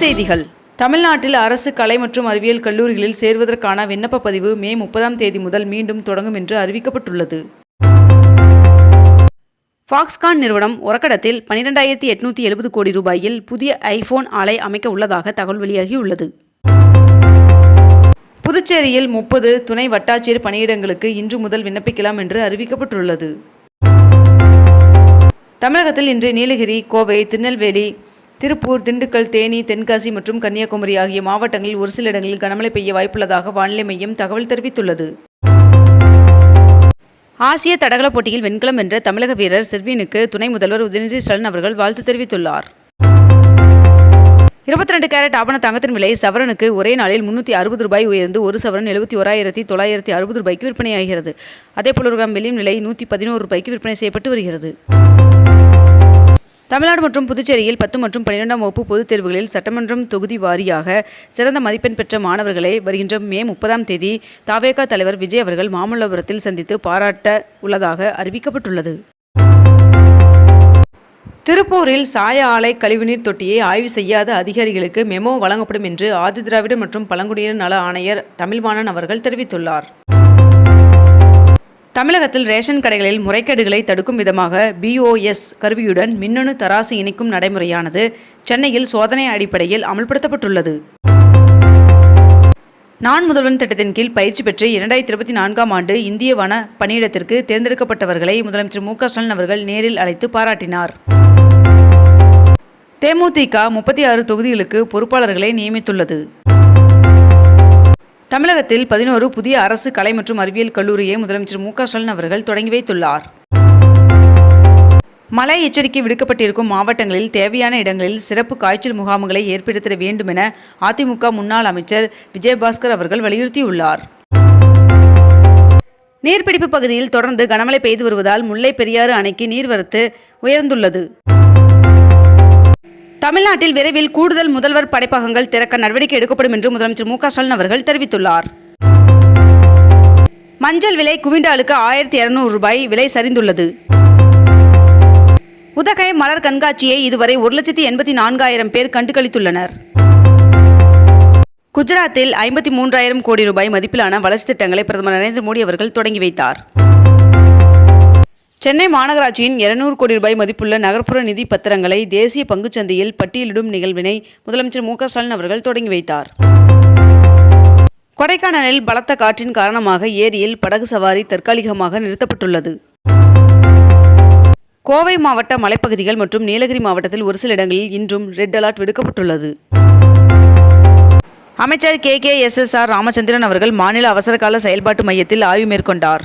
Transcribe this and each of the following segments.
செய்திகள். தமிழ்நாட்டில் அரசு கலை மற்றும் அறிவியல் கல்லூரிகளில் சேர்வதற்கான விண்ணப்ப பதிவு மே முப்பதாம் தேதி முதல் மீண்டும் தொடங்கும் என்று அறிவிக்கப்பட்டுள்ளது. ஃபாக்ஸ்கான் நிறுவனம் ஒரக்கடத்தில் பன்னிரெண்டாயிரத்தி எட்நூற்றி எழுபது கோடி ரூபாயில் புதிய ஐபோன் ஆலை அமைக்க உள்ளதாக தகவல் வெளியாகியுள்ளது. புதுச்சேரியில் முப்பது துணை வட்டாட்சியர் பணியிடங்களுக்கு இன்று முதல் விண்ணப்பிக்கலாம் என்று அறிவிக்கப்பட்டுள்ளது. தமிழகத்தில் இன்று நீலகிரி கோவை திருநெல்வேலி திருப்பூர் திண்டுக்கல் தேனி தென்காசி மற்றும் கன்னியாகுமரி ஆகிய மாவட்டங்களில் ஒரு சில இடங்களில் கனமழை பெய்ய வாய்ப்புள்ளதாக வானிலை மையம் தகவல் தெரிவித்துள்ளது. ஆசிய தடகள போட்டியில் வெண்கலம் வென்ற தமிழக வீரர் செர்வினுக்கு துணை முதல்வர் உதயநிதி ஸ்டாலின் அவர்கள் வாழ்த்து தெரிவித்துள்ளார். இருபத்தி ரெண்டு கேரட் ஆபண தங்கத்தின் விலை சவரனுக்கு ஒரே நாளில் முன்னூற்றி அறுபது ரூபாய் உயர்ந்து ஒரு சவரன் எழுபத்தி ஓராயிரத்தி தொள்ளாயிரத்தி அறுபது ரூபாய்க்கு விற்பனையாகிறது. அதேபோல் ஒரு கிராம் வெள்ளியின் விலை நூற்றி பதினோரு ரூபாய்க்கு விற்பனை செய்யப்பட்டு வருகிறது. தமிழ்நாடு மற்றும் புதுச்சேரியில் பத்து மற்றும் பன்னிரெண்டாம் வகுப்பு பொதுத் தேர்வுகளில் சட்டமன்றம் தொகுதி வாரியாக சிறந்த மதிப்பெண் பெற்ற மாணவர்களை வருகின்ற மே முப்பதாம் தேதி தாவேகா தலைவர் விஜய் அவர்கள் மாமல்லபுரத்தில் சந்தித்து பாராட்ட உள்ளதாக அறிவிக்கப்பட்டுள்ளது. திருப்பூரில் சாய ஆலை கழிவுநீர் தொட்டியை ஆய்வு செய்யாத அதிகாரிகளுக்கு மெமோ வழங்கப்படும் என்று ஆதிதிராவிடர் மற்றும் பழங்குடியினர் நல ஆணையர் தமிழ்வாணன் அவர்கள் தெரிவித்துள்ளார். தமிழகத்தில் ரேஷன் கடைகளில் முறைகேடுகளை தடுக்கும் விதமாக பிஓஎஸ் கருவியுடன் மின்னணு தராசு இணைக்கும் நடைமுறையானது சென்னையில் சோதனை அடிப்படையில் அமல்படுத்தப்பட்டுள்ளது. நான் முதல்வன் திட்டத்தின் கீழ் பயிற்சி பெற்று இரண்டாயிரத்தி இருபத்தி நான்காம் ஆண்டு இந்திய வன பணியிடத்திற்கு தேர்ந்தெடுக்கப்பட்டவர்களை முதலமைச்சர் மு ஸ்டாலின் அவர்கள் நேரில் அழைத்து பாராட்டினார். தேமுதிக முப்பத்தி ஆறு தொகுதிகளுக்கு பொறுப்பாளர்களை நியமித்துள்ளது. தமிழகத்தில் பதினோரு புதிய அரசு கலை மற்றும் அறிவியல் கல்லூரியை முதலமைச்சர் மு க ஸ்டாலின் அவர்கள் தொடங்கி வைத்துள்ளார். மழை எச்சரிக்கை விடுக்கப்பட்டிருக்கும் மாவட்டங்களில் தேவையான இடங்களில் சிறப்பு காய்ச்சல் முகாம்களை ஏற்படுத்திட வேண்டும் என அதிமுக முன்னாள் அமைச்சர் விஜயபாஸ்கர் அவர்கள் வலியுறுத்தியுள்ளார். நீர்பிடிப்பு பகுதியில் தொடர்ந்து கனமழை பெய்து வருவதால் முல்லை பெரியாறு அணைக்கு நீர்வரத்து உயர்ந்துள்ளது. தமிழ்நாட்டில் விரைவில் கூடுதல் முதல்வர் படைப்பகங்கள் திறக்க நடவடிக்கை எடுக்கப்படும் என்று முதலமைச்சர் மு க ஸ்டாலின் அவர்கள் தெரிவித்துள்ளார். மஞ்சள் விலை குவிண்டாலுக்கு ஆயிரத்தி இருநூறு ரூபாய் விலை சரிந்துள்ளது. உதகை மலர் கண்காட்சியை இதுவரை ஒரு லட்சத்தி எண்பத்தி நான்காயிரம் பேர் கண்டுகளித்துள்ளனர். குஜராத்தில் ஐம்பத்தி மூன்றாயிரம் கோடி ரூபாய் மதிப்பிலான வளர்ச்சி திட்டங்களை பிரதமர் நரேந்திர மோடி அவர்கள் தொடங்கி வைத்தார். சென்னை மாநகராட்சியின் இருநூறு கோடி ரூபாய் மதிப்புள்ள நகர்ப்புற நிதி பத்திரங்களை தேசிய பங்குச்சந்தையில் பட்டியலிடும் நிகழ்வினை முதலமைச்சர் மு ஸ்டாலின் அவர்கள் தொடங்கி வைத்தார். கொடைக்கானலில் பலத்த காற்றின் காரணமாக ஏரியில் படகு சவாரி தற்காலிகமாக நிறுத்தப்பட்டுள்ளது. கோவை மாவட்ட மலைப்பகுதிகள் மற்றும் நீலகிரி மாவட்டத்தில் ஒரு சில இடங்களில் இன்றும் ரெட் அலர்ட் விடுக்கப்பட்டுள்ளது. அமைச்சர் K K S S R Ramachandran அவர்கள் மாநில அவசரகால செயல்பாட்டு மையத்தில் ஆய்வு மேற்கொண்டார்.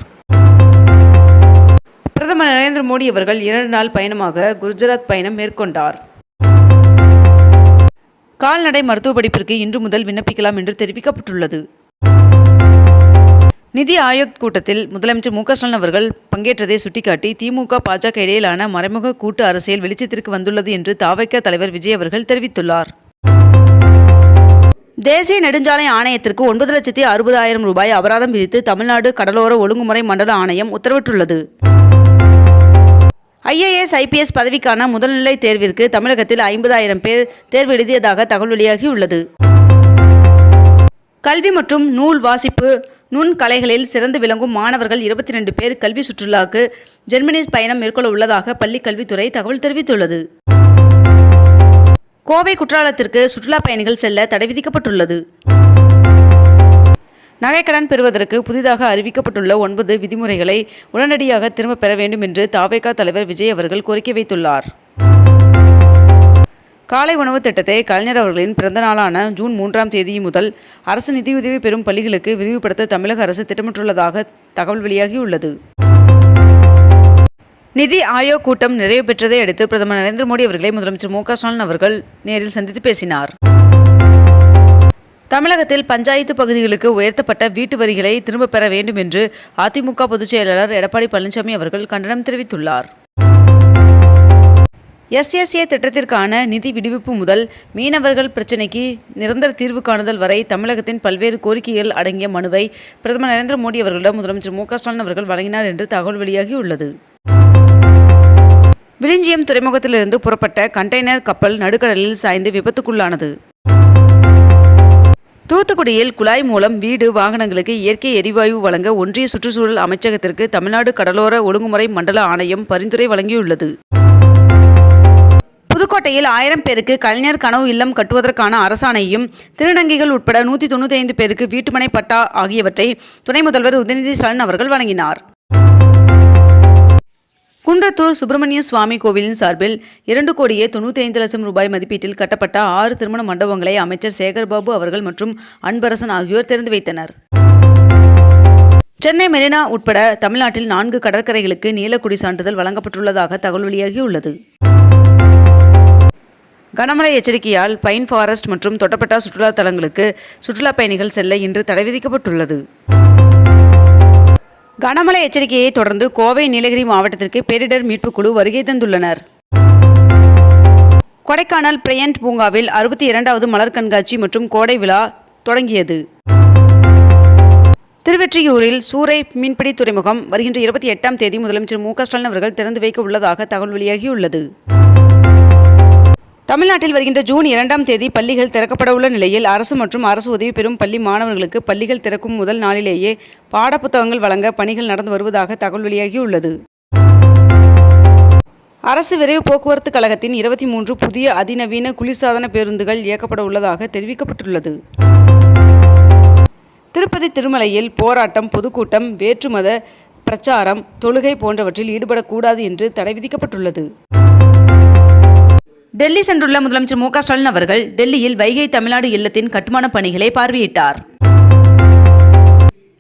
பிரதமர் நரேந்திர மோடி அவர்கள் இரண்டு நாள் பயணமாக குஜராத் பயணம் மேற்கொண்டார். கால்நடை மருத்துவ படிப்பிற்கு இன்று முதல் விண்ணப்பிக்கலாம் என்று தெரிவிக்கப்பட்டுள்ளது. நிதி ஆயோக் கூட்டத்தில் முதலமைச்சர் மு ஸ்டாலின் அவர்கள் பங்கேற்றதை சுட்டிக்காட்டி திமுக பாஜக இடையிலான மறைமுக கூட்டு அரசியல் வெளிச்சத்திற்கு வந்துள்ளது என்று தாவைக்க தலைவர் விஜய் அவர்கள் தெரிவித்துள்ளார். தேசிய நெடுஞ்சாலை ஆணையத்திற்கு ஒன்பது லட்சத்தி அறுபதாயிரம் ரூபாய் அபராதம் விதித்து தமிழ்நாடு கடலோர ஒழுங்குமுறை மண்டல ஆணையம் உத்தரவிட்டுள்ளது. ஐஏஎஸ் ஐபிஎஸ் பதவிக்கான முதல்நிலை தேர்விற்கு தமிழகத்தில் ஐம்பதாயிரம் பேர் தேர்வு எழுதியதாக தகவல் வெளியாகியுள்ளது. கல்வி மற்றும் நூல் வாசிப்பு நுண் கலைகளில் சிறந்து விளங்கும் மாணவர்கள் இருபத்தி ரெண்டு பேர் கல்வி சுற்றுலாவுக்கு ஜெர்மனி பயணம் மேற்கொள்ள உள்ளதாக பள்ளிக் கல்வித்துறை தகவல் தெரிவித்துள்ளது. கோவை குற்றாலத்திற்கு சுற்றுலா பயணிகள் செல்ல தடை விதிக்கப்பட்டுள்ளது. நகைக்கடன் பெறுவதற்கு புதிதாக அறிவிக்கப்பட்டுள்ள ஒன்பது விதிமுறைகளை உடனடியாக திரும்பப் பெற வேண்டும் என்று தாவேகா தலைவர் விஜய் அவர்கள் கோரிக்கை வைத்துள்ளார். காலை உணவு திட்டத்தை கலைஞர் அவர்களின் பிறந்த நாளான ஜூன் மூன்றாம் தேதி முதல் அரசு நிதியுதவி பெறும் பள்ளிகளுக்கு விரிவுபடுத்த தமிழக அரசு திட்டமிட்டுள்ளதாக தகவல் வெளியாகியுள்ளது. நிதி ஆயோக் கூட்டம் நிறைவு பெற்றதை அடுத்து பிரதமர் நரேந்திர மோடி அவர்களை முதலமைச்சர் மு க ஸ்டாலின் அவர்கள் நேரில் சந்தித்து பேசினார். தமிழகத்தில் பஞ்சாயத்து பகுதிகளுக்கு உயர்த்தப்பட்ட வீட்டு வரிகளை திரும்பப் பெற வேண்டும் என்று அதிமுக பொதுச் செயலாளர் எடப்பாடி பழனிசாமி அவர்கள் கண்டனம் தெரிவித்துள்ளார். எஸ்எஸ்ஏ திட்டத்திற்கான நிதி விடுவிப்பு முதல் மீனவர்கள் பிரச்சினைக்கு நிரந்தர தீர்வு காணுதல் வரை தமிழகத்தின் பல்வேறு கோரிக்கைகள் அடங்கிய மனுவை பிரதமர் நரேந்திர மோடி அவர்களிடம் முதலமைச்சர் மு ஸ்டாலின் அவர்கள் வழங்கினார் என்று தகவல் வெளியாகியுள்ளது. விழிஞ்சியம் துறைமுகத்திலிருந்து புறப்பட்ட கண்டெய்னர் கப்பல் நடுக்கடலில் சாய்ந்து விபத்துக்குள்ளானது. தூத்துக்குடியில் குழாய் மூலம் வீடு வாகனங்களுக்கு இயற்கை எரிவாயு வழங்க ஒன்றிய சுற்றுச்சூழல் அமைச்சகத்திற்கு தமிழ்நாடு கடலோர ஒழுங்குமுறை மண்டல ஆணையம் பரிந்துரை வழங்கியுள்ளது. புதுக்கோட்டையில் ஆயிரம் பேருக்கு கலைஞர் கனவு இல்லம் கட்டுவதற்கான அரசாணையும் திருநங்கைகள் உட்பட நூற்றி தொண்ணூற்றி ஐந்து பேருக்கு வீட்டுமனை பட்டா ஆகியவற்றை துணை முதல்வர் உதயநிதி ஸ்டாலின் அவர்கள் வழங்கினார். குன்றத்தூர் சுப்பிரமணிய சுவாமி கோவிலின் சார்பில் இரண்டு கோடியே தொண்ணூற்றி ஐந்து லட்சம் ரூபாய் மதிப்பீட்டில் கட்டப்பட்ட ஆறு திருமண மண்டபங்களை அமைச்சர் சேகர்பாபு அவர்கள் மற்றும் அன்பரசன் ஆகியோர் திறந்து வைத்தனர். சென்னை மெரினா உட்பட தமிழ்நாட்டில் நான்கு கடற்கரைகளுக்கு நீலக்குடி சான்றிதழ் வழங்கப்பட்டுள்ளதாக தகவல் வெளியாகியுள்ளது. கனமழை எச்சரிக்கையால் பைன் ஃபாரஸ்ட் மற்றும் தொட்டப்பட்டா சுற்றுலா தலங்களுக்கு சுற்றுலா பயணிகள் செல்ல இன்று தடை விதிக்கப்பட்டுள்ளது. கனமழை எச்சரிக்கையை தொடர்ந்து கோவை நீலகிரி மாவட்டத்திற்கு பேரிடர் மீட்புக் குழு வருகை தந்துள்ளனர். கொடைக்கானல் பிரையண்ட் பூங்காவில் அறுபத்தி இரண்டாவது மலர் கண்காட்சி மற்றும் கோடை விழா தொடங்கியது. திருவெற்றியூரில் சூறை மீன்பிடி துறைமுகம் வருகின்ற இருபத்தி எட்டாம் தேதி முதலமைச்சர் மு க ஸ்டாலின் அவர்கள் திறந்து வைக்க உள்ளதாக தகவல் வெளியாகியுள்ளது. தமிழ்நாட்டில் வருகின்ற ஜூன் இரண்டாம் தேதி பள்ளிகள் திறக்கப்பட உள்ள நிலையில் அரசு மற்றும் அரசு உதவி பெறும் பள்ளி மாணவர்களுக்கு பள்ளிகள் திறக்கும் முதல் நாளிலேயே பாடப்புத்தகங்கள் வழங்க பணிகள் நடந்து வருவதாக தகவல் வெளியாகியுள்ளது. அரசு விரைவு போக்குவரத்து கழகத்தின் இருபத்தி மூன்று புதிய அதிநவீன குளிர்சாதன பேருந்துகள் இயக்கப்பட உள்ளதாக தெரிவிக்கப்பட்டுள்ளது. திருப்பதி திருமலையில் போராட்டம் பொதுக்கூட்டம் வேற்றுமத பிரச்சாரம் தொழுகை போன்றவற்றில் ஈடுபடக்கூடாது என்று தடை விதிக்கப்பட்டுள்ளது. டெல்லி சென்றுள்ள முதலமைச்சர் மு ஸ்டாலின் அவர்கள் டெல்லியில் வைகை தமிழ்நாடு இல்லத்தின் கட்டுமான பணிகளை பார்வையிட்டார்.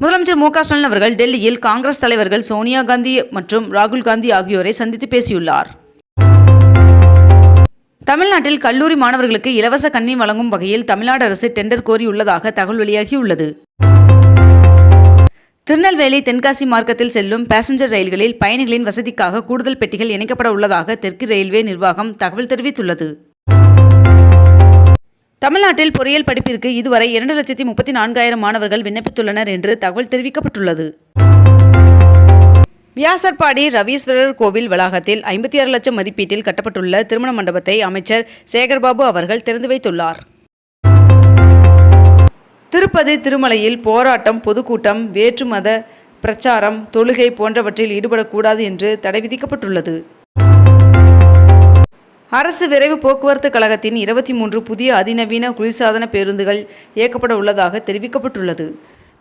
முதலமைச்சர் மு ஸ்டாலின் அவர்கள் டெல்லியில் காங்கிரஸ் தலைவர்கள் சோனியா காந்தி மற்றும் ராகுல் காந்தி ஆகியோரை சந்தித்து பேசியுள்ளார். தமிழ்நாட்டில் கல்லூரி மாணவர்களுக்கு இலவச கண்ணி வழங்கும் வகையில் தமிழ்நாடு அரசு டெண்டர் கோரியுள்ளதாக தகவல் வெளியாகியுள்ளது. திருநெல்வேலி தென்காசி மார்க்கத்தில் செல்லும் பேசஞ்சர் ரயில்களில் பயணிகளின் வசதிக்காக கூடுதல் பெட்டிகள் இணைக்கப்பட உள்ளதாக தெற்கு ரயில்வே நிர்வாகம் தகவல் தெரிவித்துள்ளது. தமிழ்நாட்டில் பொறியியல் படிப்பிற்கு இதுவரை இரண்டு லட்சத்தி முப்பத்தி நான்காயிரம் மாணவர்கள் விண்ணப்பித்துள்ளனர் என்று தகவல் தெரிவிக்கப்பட்டுள்ளது. வியாசர்பாடி ரவீஸ்வரர் கோவில் வளாகத்தில் ஐம்பத்தி ஆறு லட்சம் மதிப்பீட்டில் கட்டப்பட்டுள்ள திருமண மண்டபத்தை அமைச்சர் சேகர்பாபு அவர்கள் திறந்து வைத்துள்ளார். திருப்பதி திருமலையில் போராட்டம் பொதுக்கூட்டம் வேற்றுமத பிரச்சாரம் தொழுகை போன்றவற்றில் ஈடுபடக்கூடாது என்று தடை விதிக்கப்பட்டுள்ளது. அரசு விரைவு போக்குவரத்து கழகத்தின் இருபத்தி மூன்று புதிய அதிநவீன குளிர்சாதன பேருந்துகள் இயக்கப்பட உள்ளதாக தெரிவிக்கப்பட்டுள்ளது.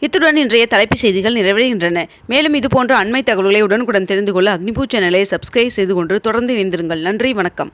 இத்துடன் இன்றைய தலைப்புச் செய்திகள் நிறைவடைகின்றன. மேலும் இதுபோன்ற அண்மை தகவல்களை உடனுக்குடன் தெரிந்து கொள்ள அக்னிபூ சேனலை சப்ஸ்கிரைப் செய்து கொண்டு தொடர்ந்து இணைந்திருங்கள். நன்றி வணக்கம்.